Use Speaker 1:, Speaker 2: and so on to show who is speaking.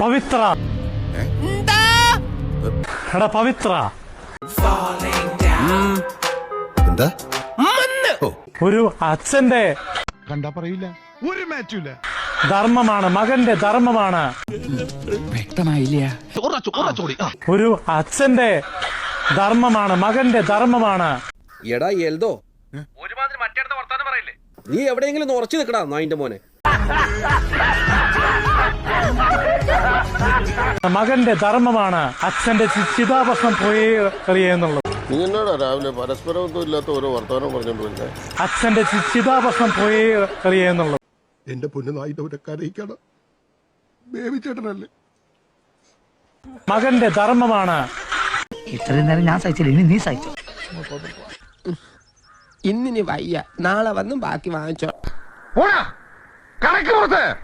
Speaker 1: പവിത്ര. എടാ പവിത്ര.
Speaker 2: എന്താ?
Speaker 1: ഒരു അച്ഛന്റെ
Speaker 3: കണ്ടാ പറയില്ല ഒരു മാറ്റൂല
Speaker 1: ധർമ്മമാണ് മകന്റെ ധർമ്മമാണ്. വ്യക്തമായില്ല. ഒരു അച്ഛന്റെ ധർമ്മമാണ് മകന്റെ ധർമ്മമാണ്.
Speaker 4: എടാ എൽദോ. നീ എവിടെയെങ്കിലും ഉറച്ചു നിൽക്കടാ നായിന്റെ മോനെ.
Speaker 1: മകന്റെ ധർമ്മമാണ് അച്ഛന്റെ ചിതാഭസ്മം പോയി എറിയുന്നുള്ളത്
Speaker 5: നീ എന്നോടാ രാവിലെ പരസ്പരമൊന്നും ഇല്ലാത്ത ഓരോ വർത്തമാനം പറഞ്ഞോണ്ട് വരുന്നത്
Speaker 1: അച്ഛന്റെ ചിതാഭസ്മം പോയി എറിയുന്നുള്ളത്
Speaker 3: എന്റെ പൊന്നു നായിട്ട് ഒരു കരയിക്കണം. ബേബിച്ചേട്ടനല്ലേ
Speaker 1: മകന്റെ ധർമ്മമാണ്
Speaker 6: ഇത്രയും നേരം ഞാൻ സഹിച്ചില്ല ഇനി നീ സഹിച്ചു.
Speaker 7: ഇന്നിനി വയ്യ. നാളെ വന്നും ബാക്കി വാങ്ങിച്ചോ.
Speaker 3: കണക്ക് പുറത്ത്.